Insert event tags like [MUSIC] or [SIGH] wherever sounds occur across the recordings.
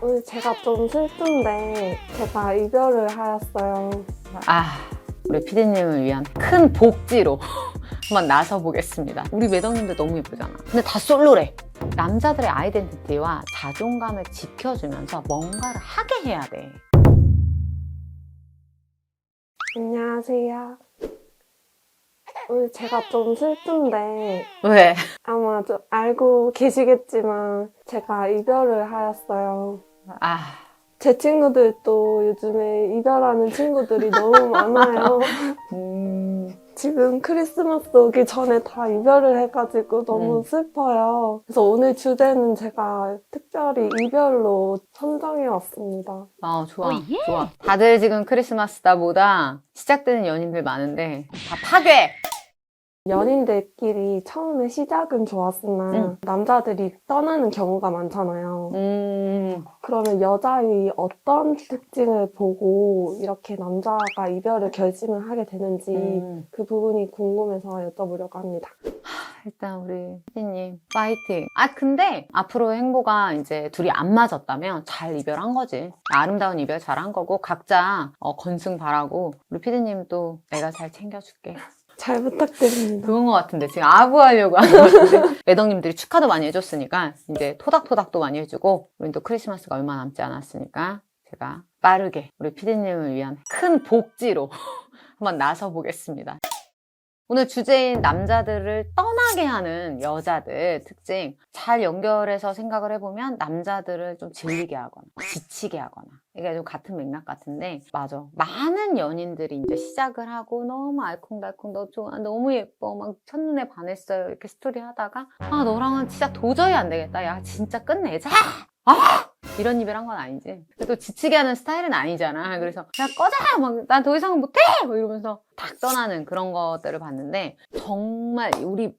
오늘 제가 좀 슬픈데 제가 이별을 하였어요. 아, 우리 피디님을 위한 큰 복지로 [LAUGHS] 한번 나서 보겠습니다. 우리 매덕님들 너무 예쁘잖아. 근데 다 솔로래. 남자들의 아이덴티티와 자존감을 지켜주면서 뭔가를 하게 해야 돼. 안녕하세요. 오늘 제가 좀 슬픈데 왜? 아마 좀 알고 계시겠지만 제가 이별을 하였어요. 아, 제 친구들도 요즘에 이별하는 친구들이 너무 [LAUGHS] 많아요. 음, 지금 크리스마스 오기 전에 다 이별을 해가지고 너무 음. 슬퍼요. 그래서 오늘 주제는 제가 특별히 이별로 선정해 왔습니다. 어, 좋아. 좋아. 다들 지금 크리스마스다 보다 시작되는 연인들 많은데 다 파괴! 연인들끼리 처음에 시작은 좋았으나 음. 남자들이 떠나는 경우가 많잖아요. 음, 그러면 여자의 어떤 특징을 보고 이렇게 남자가 이별을 결심을 하게 되는지 음. 그 부분이 궁금해서 여쭤보려고 합니다. 일단 우리 피디님 파이팅. 아 근데 앞으로의 행보가 이제 둘이 안 맞았다면 잘 이별한 거지. 아름다운 이별 잘 한 거고 각자 어, 건승 바라고 우리 피디님 또 내가 잘 챙겨줄게. 잘 부탁드립니다. 그건 것 같은데 지금 아부하려고 하는 것 같은데 [LAUGHS] 매덕님들이 축하도 많이 해줬으니까 이제 토닥토닥도 많이 해주고 우리 또 크리스마스가 얼마 남지 않았으니까 제가 빠르게 우리 피디님을 위한 큰 복지로 [LAUGHS] 한번 나서 보겠습니다. 오늘 주제인 남자들을 떠나게 하는 여자들 특징 잘 연결해서 생각을 해보면 남자들을 좀 질리게 하거나 지치게 하거나 이게 좀 같은 맥락 같은데 맞아. 많은 연인들이 이제 시작을 하고 너무 알콩달콩 너 좋아 너무 예뻐 막 첫눈에 반했어요 이렇게 스토리 하다가 아 너랑은 진짜 도저히 안 되겠다. 야 진짜 끝내자. 아 이런 이별 한건 아니지. 또 지치게 하는 스타일은 아니잖아. 그래서 야 꺼져! 막 난 더 이상은 못해! 뭐 이러면서 탁 떠나는 그런 것들을 봤는데 정말 우리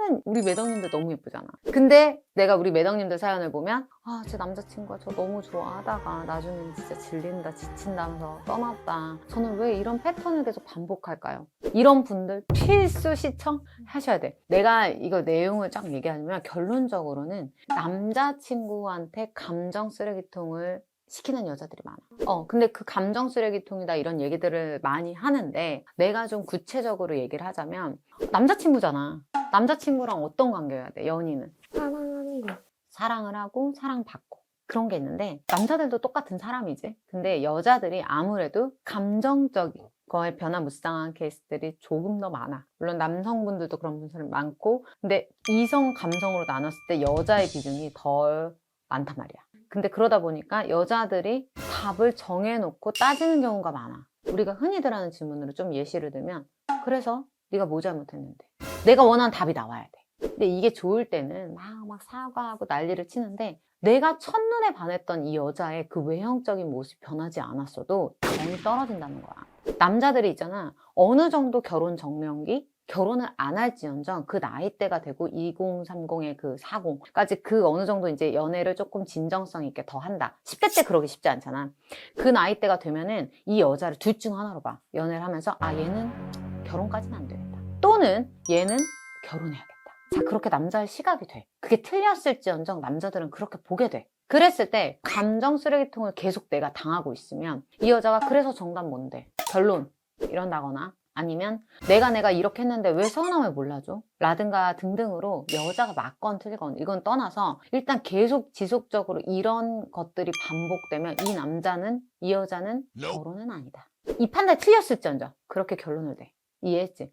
많은 우리 매덕님들 너무 예쁘잖아 근데 내가 우리 매덕님들 사연을 보면 아 제 남자친구가 저 너무 좋아하다가 나중에는 진짜 질린다 지친다면서 떠났다 저는 왜 이런 패턴을 계속 반복할까요 이런 분들 필수 시청 하셔야 돼 내가 이거 내용을 쫙 얘기하면 결론적으로는 남자친구한테 감정 쓰레기통을 시키는 여자들이 많아. 어, 근데 그 감정 쓰레기통이다 이런 얘기들을 많이 하는데 내가 좀 구체적으로 얘기를 하자면 남자친구잖아. 남자친구랑 어떤 관계여야 돼? 연인은 사랑하는 거. 사랑을 하고 사랑받고 그런 게 있는데 남자들도 똑같은 사람이지. 근데 여자들이 아무래도 감정적인 거에 변화무쌍한 케이스들이 조금 더 많아. 물론 남성분들도 그런 분들이 많고, 근데 이성 감성으로 나눴을 때 여자의 비중이 덜 많단 말이야. 근데 그러다 보니까 여자들이 답을 정해놓고 따지는 경우가 많아. 우리가 흔히들 하는 질문으로 좀 예시를 들면, 그래서 네가 뭐 잘못했는데? 내가 원하는 답이 나와야 돼. 근데 이게 좋을 때는 막, 막 사과하고 난리를 치는데, 내가 첫눈에 반했던 이 여자의 그 외형적인 모습이 변하지 않았어도 정이 떨어진다는 거야. 남자들이 있잖아. 어느 정도 결혼 정명기? 결혼을 안 할지언정 그 나이대가 되고 2030의 그 40까지 그 어느 정도 이제 연애를 조금 진정성 있게 더 한다. 10대 때 그러기 쉽지 않잖아. 그 나이대가 되면은 이 여자를 둘 중 하나로 봐. 연애를 하면서 아 얘는 결혼까지는 안 되겠다. 또는 얘는 결혼해야겠다. 자 그렇게 남자의 시각이 돼. 그게 틀렸을지언정 남자들은 그렇게 보게 돼. 그랬을 때 감정 쓰레기통을 계속 내가 당하고 있으면 이 여자가 그래서 정답 뭔데? 결론 이런다거나 아니면 내가 내가 이렇게 했는데 왜 서운함을 몰라줘? 라든가 등등으로 여자가 맞건 틀리건 이건 떠나서 일단 계속 지속적으로 이런 것들이 반복되면 이 남자는 이 여자는 결혼은 아니다. 이 판단이 틀렸을지언정 그렇게 결론을 내. 이해했지?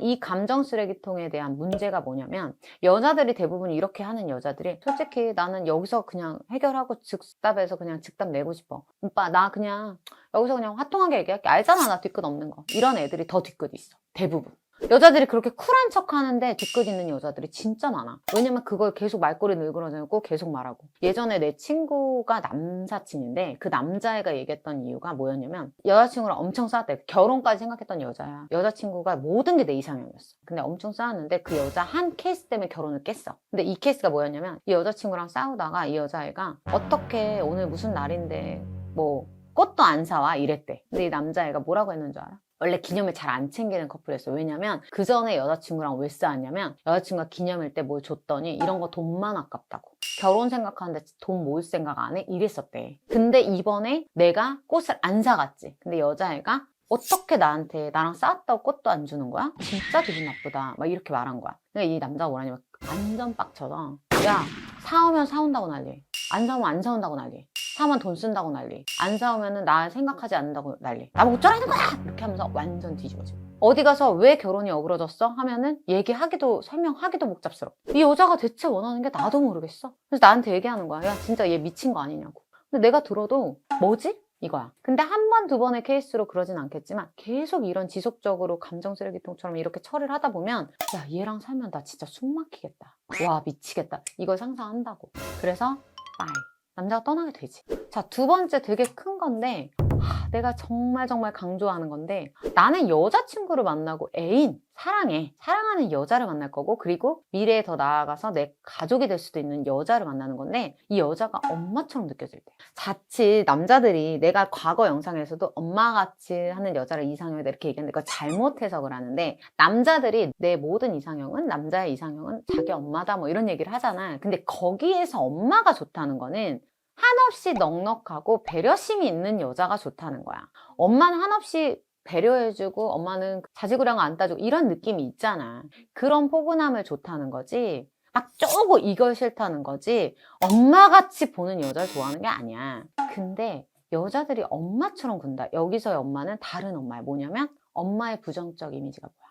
이 감정 쓰레기통에 대한 문제가 뭐냐면 여자들이 대부분 이렇게 하는 여자들이 솔직히 나는 여기서 그냥 해결하고 즉답에서 그냥 즉답 내고 싶어. 오빠 나 그냥 여기서 그냥 화통하게 얘기할게. 알잖아 나 뒤끝 없는 거. 이런 애들이 더 뒤끝 있어 대부분 여자들이 그렇게 쿨한 척 하는데 뒤끝 있는 여자들이 진짜 많아. 왜냐면 그걸 계속 말꼬리 늘그러지고 계속 말하고. 예전에 내 친구가 남사친인데 그 남자애가 얘기했던 이유가 뭐였냐면 여자친구랑 엄청 싸웠대. 결혼까지 생각했던 여자야. 여자친구가 모든 게 내 이상형이었어. 근데 엄청 싸웠는데 그 여자 한 케이스 때문에 결혼을 깼어. 근데 이 케이스가 뭐였냐면 이 여자친구랑 싸우다가 이 여자애가 어떻게 오늘 무슨 날인데 뭐 꽃도 안 사와? 이랬대. 근데 이 남자애가 뭐라고 했는 줄 알아? 원래 기념일 잘 안 챙기는 커플이었어. 왜냐면 그 전에 여자친구랑 왜 싸웠냐면 여자친구가 기념일 때 뭘 줬더니 이런 거 돈만 아깝다고. 결혼 생각하는데 돈 모을 생각 안 해? 이랬었대. 근데 이번에 내가 꽃을 안 사갔지. 근데 여자애가 어떻게 나한테 나랑 싸웠다고 꽃도 안 주는 거야? 진짜 기분 나쁘다. 막 이렇게 말한 거야. 그러니까 이 남자가 뭐라냐면 완전 빡쳐서 야 사오면 사온다고 난리. 안 사오면 안 사온다고 난리. 사면 돈 쓴다고 난리. 안 사오면은 나 생각하지 않는다고 난리. 나보고 어쩌라는 거야! 이렇게 하면서 완전 뒤집어져. 어디 가서 왜 결혼이 어그러졌어? 하면은 얘기하기도 설명하기도 복잡스러워. 이 여자가 대체 원하는 게 나도 모르겠어. 그래서 나한테 얘기하는 거야. 야 진짜 얘 미친 거 아니냐고. 근데 내가 들어도 뭐지? 이거야. 근데 한 번, 두 번의 케이스로 그러진 않겠지만 계속 이런 지속적으로 감정 쓰레기통처럼 이렇게 처리를 하다 보면 야 얘랑 살면 나 진짜 숨 막히겠다. 와 미치겠다. 이걸 상상한다고. 그래서 빠이. 남자가 떠나게 되지. 자, 두 번째 되게 큰 건데, 하, 내가 정말 정말 강조하는 건데, 나는 여자친구를 만나고 애인, 사랑해. 사랑하는 여자를 만날 거고, 그리고 미래에 더 나아가서 내 가족이 될 수도 있는 여자를 만나는 건데, 이 여자가 엄마처럼 느껴질 때. 자칫 남자들이 내가 과거 영상에서도 엄마같이 하는 여자를 이상형이다 이렇게 얘기했는데, 그거 잘못 해석을 하는데, 남자들이 내 모든 이상형은, 남자의 이상형은 자기 엄마다 뭐 이런 얘기를 하잖아. 근데 거기에서 엄마가 좋다는 거는, 한없이 넉넉하고 배려심이 있는 여자가 좋다는 거야. 엄마는 한없이 배려해주고 엄마는 자식우량 안 따주고 이런 느낌이 있잖아. 그런 포근함을 좋다는 거지. 막 쪼고 이걸 싫다는 거지. 엄마같이 보는 여자를 좋아하는 게 아니야. 근데 여자들이 엄마처럼 군다. 여기서의 엄마는 다른 엄마야. 뭐냐면 엄마의 부정적 이미지가 뭐야?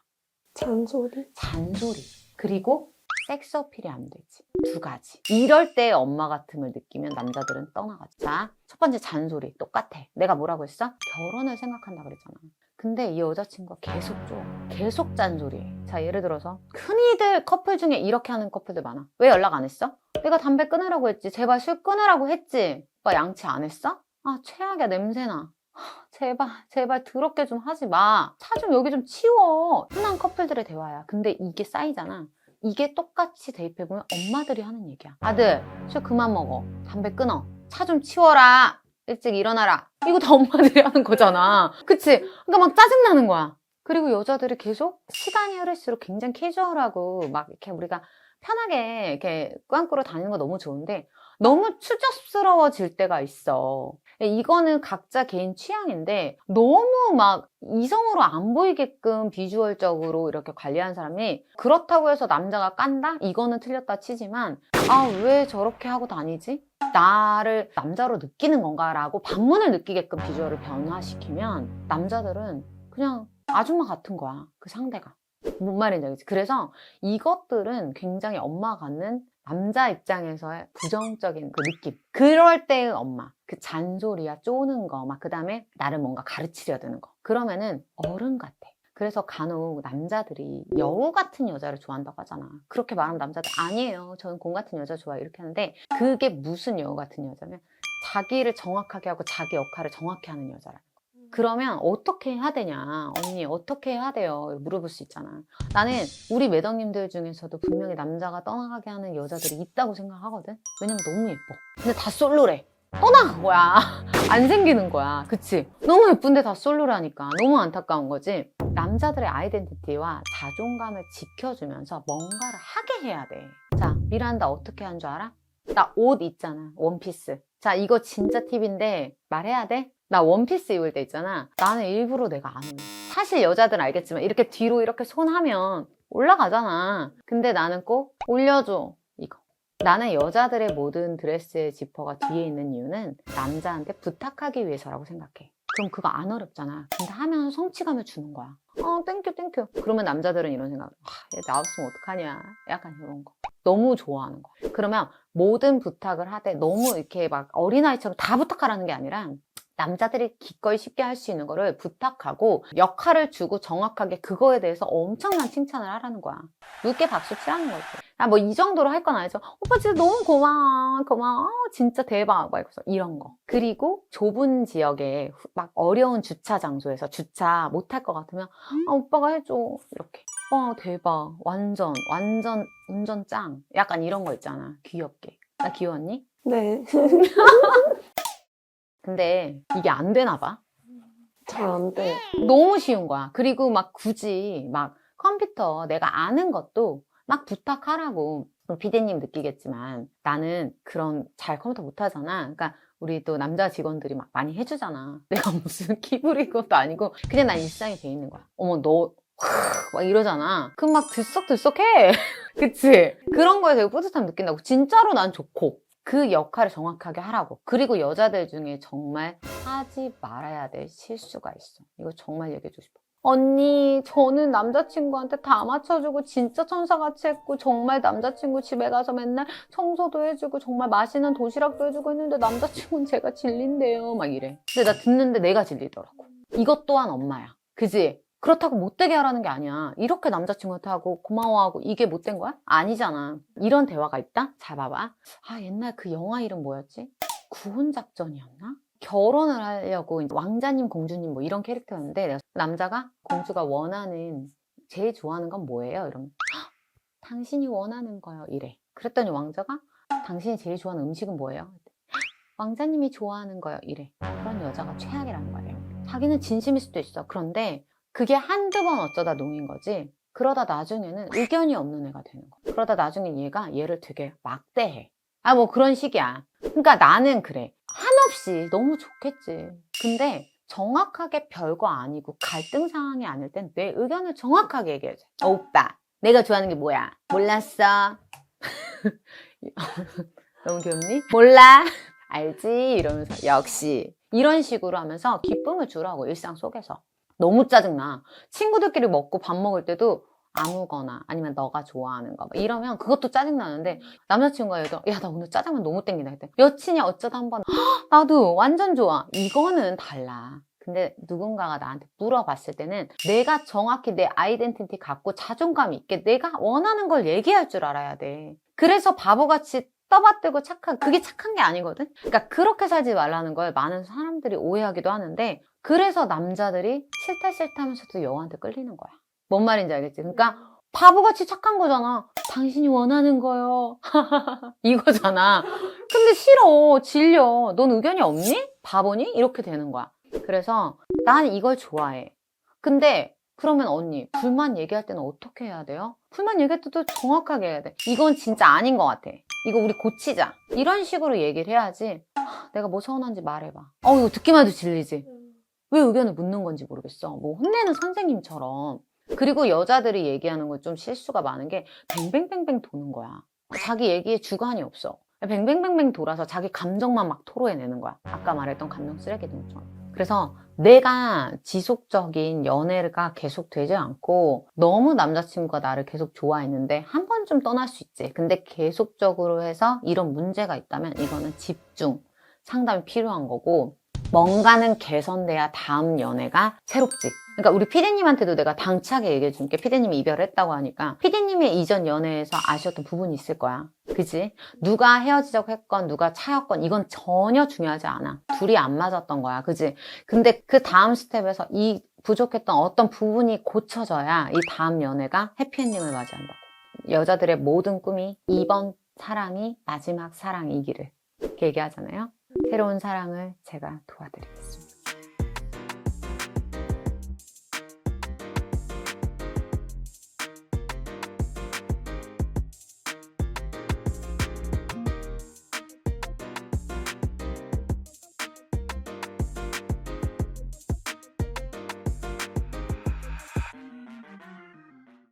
잔소리? 잔소리. 그리고 섹스 어필이 안 되지. 두 가지. 이럴 때 엄마 같음을 느끼면 남자들은 떠나가지. 자, 첫 번째 잔소리. 똑같아. 내가 뭐라고 했어? 결혼을 생각한다 그랬잖아. 근데 이 여자친구가 계속 줘. 계속 잔소리해. 자, 예를 들어서 흔히들 커플 중에 이렇게 하는 커플들 많아. 왜 연락 안 했어? 내가 담배 끊으라고 했지. 제발 술 끊으라고 했지. 오빠 양치 안 했어? 아, 최악이야. 냄새나. 하, 제발, 제발 더럽게 좀 하지 마. 차 좀 여기 좀 치워. 흔한 커플들의 대화야. 근데 이게 쌓이잖아. 이게 똑같이 대입해보면 엄마들이 하는 얘기야. 아들, 술 그만 먹어. 담배 끊어. 차 좀 치워라. 일찍 일어나라. 이거 다 엄마들이 하는 거잖아. 그치? 그러니까 막 짜증나는 거야. 그리고 여자들이 계속 시간이 흐를수록 굉장히 캐주얼하고 막 이렇게 우리가 편하게 이렇게 꾸안꾸로 다니는 거 너무 좋은데 너무 추접스러워질 때가 있어. 이거는 각자 개인 취향인데 너무 막 이성으로 안 보이게끔 비주얼적으로 이렇게 관리하는 사람이 그렇다고 해서 남자가 깐다? 이거는 틀렸다 치지만 아, 왜 저렇게 하고 다니지? 나를 남자로 느끼는 건가라고 반문을 느끼게끔 비주얼을 변화시키면 남자들은 그냥 아줌마 같은 거야. 그 상대가. 뭔 말인지 알겠지? 그래서 이것들은 굉장히 엄마 같는 남자 입장에서의 부정적인 그 느낌. 그럴 때의 엄마. 그 잔소리야, 쪼는 거, 막 그 다음에 나를 뭔가 가르치려 드는 거. 그러면은 어른 같아. 그래서 간혹 남자들이 여우 같은 여자를 좋아한다고 하잖아. 그렇게 말하면 남자들 아니에요. 저는 공 같은 여자 좋아요. 이렇게 하는데 그게 무슨 여우 같은 여자면 자기를 정확하게 하고 자기 역할을 정확히 하는 여자라. 그러면 어떻게 해야 되냐? 언니 어떻게 해야 돼요? 물어볼 수 있잖아. 나는 우리 매덕님들 중에서도 분명히 남자가 떠나가게 하는 여자들이 있다고 생각하거든. 왜냐면 너무 예뻐. 근데 다 솔로래. 떠나간 거야. [LAUGHS] 안 생기는 거야. 그치? 너무 예쁜데 다 솔로라니까. 너무 안타까운 거지. 남자들의 아이덴티티와 자존감을 지켜주면서 뭔가를 하게 해야 돼. 자, 미란다 어떻게 한 줄 알아? 나 옷 있잖아. 원피스. 자, 이거 진짜 팁인데 말해야 돼? 나 원피스 입을 때 있잖아. 나는 일부러 내가 안 올려. 사실 여자들은 알겠지만 이렇게 뒤로 이렇게 손 하면 올라가잖아. 근데 나는 꼭 올려줘. 나는 여자들의 모든 드레스의 지퍼가 뒤에 있는 이유는 남자한테 부탁하기 위해서라고 생각해. 그럼 그거 안 어렵잖아. 근데 하면 성취감을 주는 거야. 어, 땡큐, 땡큐. 그러면 남자들은 이런 생각. 아, 얘 나왔으면 어떡하냐. 약간 이런 거. 너무 좋아하는 거. 그러면 모든 부탁을 하되 너무 이렇게 막 어린아이처럼 다 부탁하라는 게 아니라 남자들이 기꺼이 쉽게 할 수 있는 거를 부탁하고 역할을 주고 정확하게 그거에 대해서 엄청난 칭찬을 하라는 거야. 늦게 박수 치라는 거지. 아, 뭐 이 정도로 할 건 아니죠. 오빠 진짜 너무 고마워. 고마워. 진짜 대박. 막 이런 거. 그리고 좁은 지역에 후- 막 어려운 주차 장소에서 주차 못 할 것 같으면 아, 오빠가 해줘. 이렇게. 와, 대박. 완전, 완전 운전 짱. 약간 이런 거 있잖아. 귀엽게. 나 귀여웠니? 네. [LAUGHS] 근데 이게 안 되나 봐. 잘 안 돼. 너무 쉬운 거야. 그리고 막 굳이 막 컴퓨터 내가 아는 것도 막 부탁하라고. 비대님 느끼겠지만 나는 그런 잘 컴퓨터 못하잖아. 그러니까 우리 또 남자 직원들이 막 많이 해주잖아. [LAUGHS] 내가 무슨 키부리 것도 아니고 그냥 난 일상이 돼 있는 거야. 어머 너. 막 이러잖아. 그럼 막 들썩들썩해. [LAUGHS] 그치? 그런 거에 되게 뿌듯함 느낀다고. 진짜로 난 좋고. 그 역할을 정확하게 하라고. 그리고 여자들 중에 정말 하지 말아야 될 실수가 있어. 이거 정말 얘기해주고 싶어. 언니, 저는 남자친구한테 다 맞춰주고 진짜 천사같이 했고 정말 남자친구 집에 가서 맨날 청소도 해주고 정말 맛있는 도시락도 해주고 했는데 남자친구는 제가 질린대요. 막 이래. 근데 나 듣는데 내가 질리더라고. 이것 또한 엄마야. 그지? 그렇다고 못되게 하라는 게 아니야. 이렇게 남자친구한테 하고 고마워하고 이게 못된 거야? 아니잖아. 이런 대화가 있다? 잘 봐봐. 아, 옛날 그 영화 이름 뭐였지? 구혼작전이었나? 결혼을 하려고 왕자님, 공주님 뭐 이런 캐릭터였는데 남자가 공주가 원하는 제일 좋아하는 건 뭐예요? 이러면 "헉, 당신이 원하는 거요. 이래. 그랬더니 왕자가 당신이 제일 좋아하는 음식은 뭐예요? "헉, 왕자님이 좋아하는 거요. 이래. 그런 여자가 최악이라는 거예요. 자기는 진심일 수도 있어. 그런데 그게 한두 번 어쩌다 놓인 거지. 그러다 나중에는 의견이 없는 애가 되는 거야. 그러다 나중에 얘가 얘를 되게 막대해. 아, 뭐 그런 식이야. 그러니까 나는 그래. 한없이 너무 좋겠지. 근데 정확하게 별거 아니고 갈등 상황이 아닐 땐 내 의견을 정확하게 얘기해줘. 어, 오빠, 내가 좋아하는 게 뭐야? 몰랐어. [LAUGHS] 너무 귀엽니? 몰라. 알지? 이러면서 역시 이런 식으로 하면서 기쁨을 주라고 일상 속에서. 너무 짜증나. 친구들끼리 먹고 밥 먹을 때도 아무거나 아니면 너가 좋아하는 거막 이러면 그것도 짜증나는데 남자친구가 얘도 야나 오늘 짜장면 너무 땡기다. 했대 여친이 어쩌다 한번 "헉, 나도 완전 좋아. 이거는 달라. 근데 누군가가 나한테 물어봤을 때는 내가 정확히 내 아이덴티티 갖고 자존감 있게 내가 원하는 걸 얘기할 줄 알아야 돼. 그래서 바보같이 떠받들고 착한 그게 착한 게 아니거든 그러니까 그렇게 살지 말라는 걸 많은 사람들이 오해하기도 하는데 그래서 남자들이 싫다 싫다 하면서도 여우한테 끌리는 거야 뭔 말인지 알겠지? 그러니까 바보같이 착한 거잖아. 당신이 원하는 거요. [LAUGHS] 이거잖아. 근데 싫어. 질려. 넌 의견이 없니? 바보니? 이렇게 되는 거야. 그래서 난 이걸 좋아해. 근데 그러면 언니 불만 얘기할 때는 어떻게 해야 돼요? 불만 얘기할 때도 정확하게 해야 돼. 이건 진짜 아닌 것 같아. 이거 우리 고치자. 이런 식으로 얘기를 해야지. 하, 내가 뭐 서운한지 말해봐. 어 이거 듣기만 해도 질리지. 왜 의견을 묻는 건지 모르겠어. 뭐 혼내는 선생님처럼. 그리고 여자들이 얘기하는 건 좀 실수가 많은 게 뱅뱅뱅뱅 도는 거야. 자기 얘기에 주관이 없어. 뱅뱅뱅뱅 돌아서 자기 감정만 막 토로해내는 거야. 아까 말했던 감정 쓰레기통처럼. 그래서 내가 지속적인 연애가 계속 되지 않고 너무 남자친구가 나를 계속 좋아했는데 한 번쯤 떠날 수 있지. 근데 계속적으로 해서 이런 문제가 있다면 이거는 집중, 상담이 필요한 거고 뭔가는 개선돼야 다음 연애가 새롭지. 그러니까 우리 피디님한테도 내가 당차게 얘기해 줄게. 피디님이 이별했다고 하니까 피디님의 이전 연애에서 아쉬웠던 부분이 있을 거야. 그지? 누가 헤어지자고 했건 누가 차였건 이건 전혀 중요하지 않아. 둘이 안 맞았던 거야. 그지? 근데 그 다음 스텝에서 이 부족했던 어떤 부분이 고쳐져야 이 다음 연애가 해피엔딩을 맞이한다고. 여자들의 모든 꿈이 이번 사랑이 마지막 사랑이기를 이렇게 얘기하잖아요. 새로운 사랑을 제가 도와드리겠습니다.